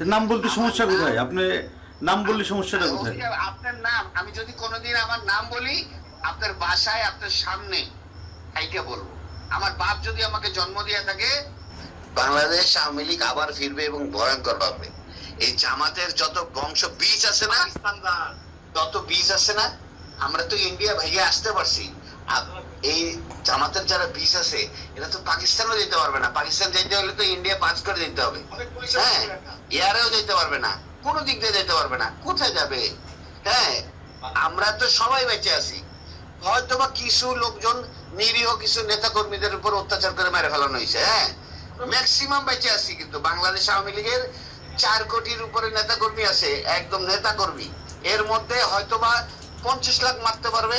নাম বলতে সমস্যা কোথায়? আপনি নাম বললে সমস্যাটা কোথায়? আপনার নাম আমি যদি কোনোদিন আমার নাম বলি আপনার বাসায় আপনার সামনে এইটা বলব। আমার বাপ যদি আমাকে জন্ম দিয়ে থাকে বাংলাদেশ আওয়ামী লীগ আবার ফিরবে এবং ভয়ঙ্কর ভাবে এই জামাতের যত বংশ বীজ আছে না তত বীজ আছে না আমরা তো ইন্ডিয়া ভেঙে আসতে পারছি। এই জামাতের যারা বীজ আছে এরা তো পাকিস্তানও যেতে পারবে না। পাকিস্তান যেতে হলে তো ইন্ডিয়া পাস করে দিতে হবে। হ্যাঁ এয়ারেও যেতে পারবে না। কোনো দিক দিয়ে যেতে পারবে না। কোথায় যাবে? হ্যাঁ আমরা তো সবাই বেঁচে আছি। হয়তো বা কিছু লোকজন নিরীহ কিছু নেতা কর্মীদের উপর অত্যাচার করে মেরে ফেলানো হয়েছে হ্যাঁ। ম্যাক্সিমাম বেঁচে আছি কিন্তু বাংলাদেশ আওয়ামী লীগের চার কোটির উপরে নেতা কর্মী আছে একদম নেতা কর্মী এর মধ্যে হয়তো বা পঞ্চাশ লাখ মারতে পারবে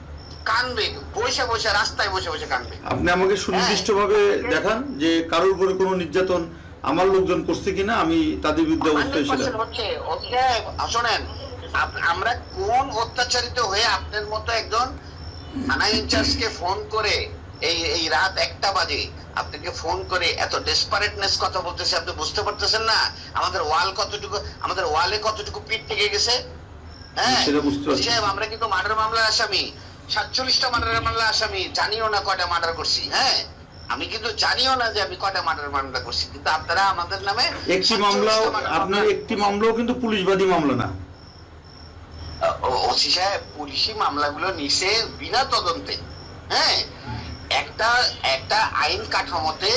কানবে বসে বসে রাস্তায় বসে বসে কানবে। আপনি আমাকে সুনির্দিষ্টভাবে দেখান যে কারোর উপরে কোনো নির্যাতন আমার লোকজন করছে কিনা আমি তাদের বিরুদ্ধে অবস্থায় ছিলাম শোনেন আমরা কোন অত্যাচারিত হয়ে আপনার মতো একজন থানা ইনচার্জকে ফোন করে এই এই রাত একটা বাজে আপনাকে ফোন করে এত ডেসপারেটনেস কথা বলতেছে আপনি বুঝতে পারতেছেন না? আমাদের ওয়াল কতটুকু আমাদের ওয়ালে কতটুকু পিঠ থেকে গেছে? হ্যাঁ? আমরা কিন্তু মার্ডার মামলার আসামি। সাতচল্লিশটা মার্ডার মামলা আসামি জানিও না কয়টা মার্ডার করছি হ্যাঁ? আমি কিন্তু জানিও না যে আমি কয়টা মার্ডার মামলা করছি কিন্তু আপনারা আমাদের নামে একটি মামলাও আপনার একটি মামলাও কিন্তু পুলিশবাদী মামলা না। ওসি সাহেব পুলিশি মামলাগুলো নিছে বিনা তদন্তে হ্যাঁ? একটা একটা আইন কাঠামোতে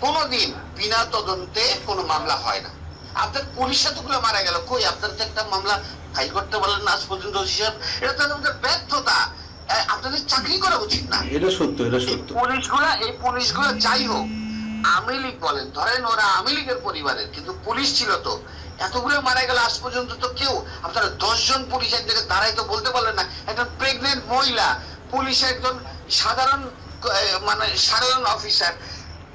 কোনোদিন বিনা তদন্তে কোনো মামলা হয় না। আপনার পুলিশ এতগুলো মারা গেল কই? আপনার তো একটা মামলা ফাইল করতে বললেন না আজ পর্যন্ত ওসি সাহেব। এটা তো আমাদের ব্যর্থতা। আপনাদের চাকরি করা উচিত না। এটা সত্য এটা সত্য। পুলিশগুলা এই পুলিশগুলো যাই হোক আওয়ামী লীগ বলেন ধরেন ওরা আওয়ামী লীগের পরিবারের কিন্তু পুলিশ ছিল তো। এতগুলো মারা গেল আজ পর্যন্ত তো কেউ আপনারা দশজন পুলিশ এক জায়গায় দাঁড়াই তো বলতে পারলেন না একটা প্রেগনেন্ট মহিলা পুলিশ একজন সাধারণ মানে সাধারণ অফিসার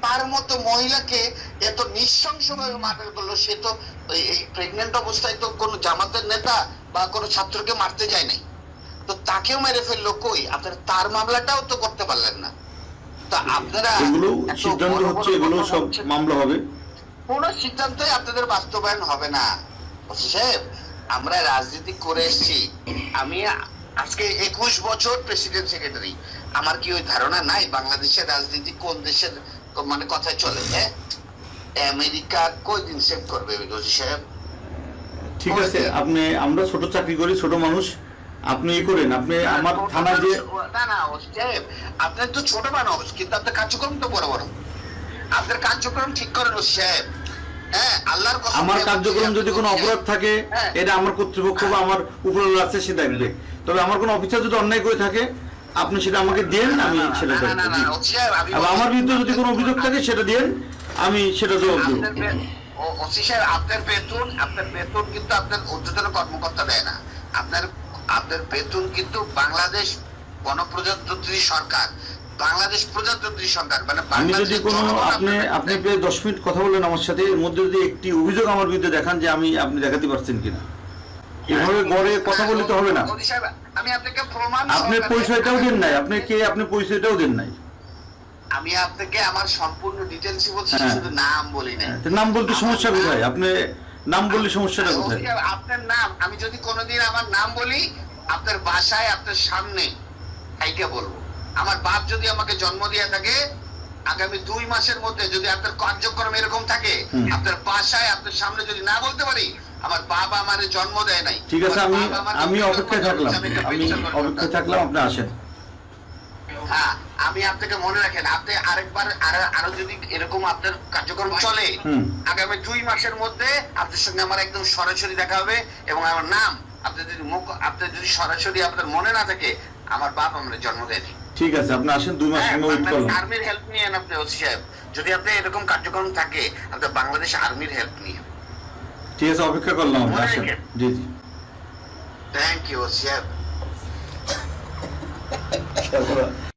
তার মতো মহিলাকে এত নৃশংসভাবে মার্ডার করল সে তো এই- এই প্রেগনেন্ট অবস্থায় তো কোনো জামাতের নেতা বা কোনো ছাত্রকে মারতে যায় নাই। তো তাকেও মেরে ফেলল কই? আপনারা তার মামলাটাও তো করতে পারলেন না। তো আপনারা সিদ্ধান্ত বড় বড় হচ্ছে এগুলো সব মামলা হবে। কোন সিদ্ধান্তই আপনাদের বাস্তবায়ন হবে না। সাহেব আমরা রাজনীতি করে এসেছি। আমি আজকে একুশ বছর প্রেসিডেন্ট সেক্রেটারি। আমার কি ওই ধারণা নাই বাংলাদেশের রাজনীতি কোন দেশের মানে কথায় চলে হ্যাঁ? আমেরিকা কই দিন সেভ করবে? সাহেব ঠিক আছে আপনি আমরা ছোট চাকরি করি ছোট মানুষ। আপনি ই করেন আপনি আমার থানা যে না না আপনার তো ছোট মানুষ কিন্তু আপনার কার্যক্রম তো বড় বড়। আপনার কার্যক্রম ঠিক করেন সাহেব। হ্যাঁ আমার কার্যক্রম যদি কোনো অপরাধ থাকে হ্যাঁ। এটা আমার কর্তৃপক্ষ বা আমার উপর আছে সে দেখবে। তবে আমার কোনো অফিসার যদি অন্যায় করে থাকে আপনি সেটা আমাকে দেন আমি সেটা দেখব। আমার বিরুদ্ধে যদি কোনো অভিযোগ থাকে সেটা দেন আমি সেটা জবাব দেবো। আপনার বেতন আপনার বেতন কিন্তু আপনার ঊর্ধ্বতন কর্মকর্তা দেয় না। আপনার আপনার বেতন কিন্তু বাংলাদেশ গণপ্রজাতন্ত্রী সরকার বাংলাদেশ প্রজাতন্ত্রী সরকার মানে আমি যদি কোনো আপনি আপনি দশ মিনিট কথা বললেন আমার সাথে এর মধ্যে যদি একটি অভিযোগ আমার বিরুদ্ধে দেখান যে আমি আপনি দেখাতে পারছেন কিনা। এভাবে গড়ে কথা বললে তো হবে না। আমি আপনাকে প্রমাণ আপনি পরিচয়টাও দেন নাই আপনি কে আপনি পরিচয়টাও দেন নাই। আমি আপনাকে আমার সম্পূর্ণ ডিটেলসই বলছি হ্যাঁ। শুধু নাম বলি না নাম বলতে সমস্যা কোথায়? আপনি নাম বললে সমস্যাটা কোথায়? আপনার নাম আমি যদি কোনোদিন আমার নাম বলি আপনার বাসায় আপনার সামনে এইটা বলব। আমার বাপ যদি আমাকে জন্ম দিয়ে থাকে আগামী দুই মাসের মধ্যে যদি আপনার কার্যক্রম এরকম থাকে আপনার বাসায় আপনার সামনে যদি না বলতে পারি আমার বাবা আমার জন্ম দেয় নাই। ঠিক আছে আমি আমি অপেক্ষায় থাকলাম। আমি অপেক্ষায় থাকলাম আপনি আসেন। হ্যাঁ আমি আপনাকে মনে রাখেন আপনি আরেকবার আরো- আরও যদি এরকম আপনার কার্যক্রম চলে আগামী দুই মাসের মধ্যে আপনার সঙ্গে আমার একদম সরাসরি দেখা হবে এবং আমার নাম আপনি যদি মুখ আপনার যদি সরাসরি আপনার মনে না থাকে আমার বাপ আমরা জন্ম দেয়নি। ঠিক আছে আপনি আসেন দুই মাস হ্যাঁ, ওয়েট বাংলাদেশ আর্মির হেল্প নিয়েন আপনি ওসি সাহেব। যদি আপনি এরকম কার্যক্রম থাকে আপনার বাংলাদেশ আর্মির হেল্প নিয়ে ঠিক আছে অপেক্ষা করলাম আপনি আসেন। জি জি। থ্যাংক ইউ ওসি খেলা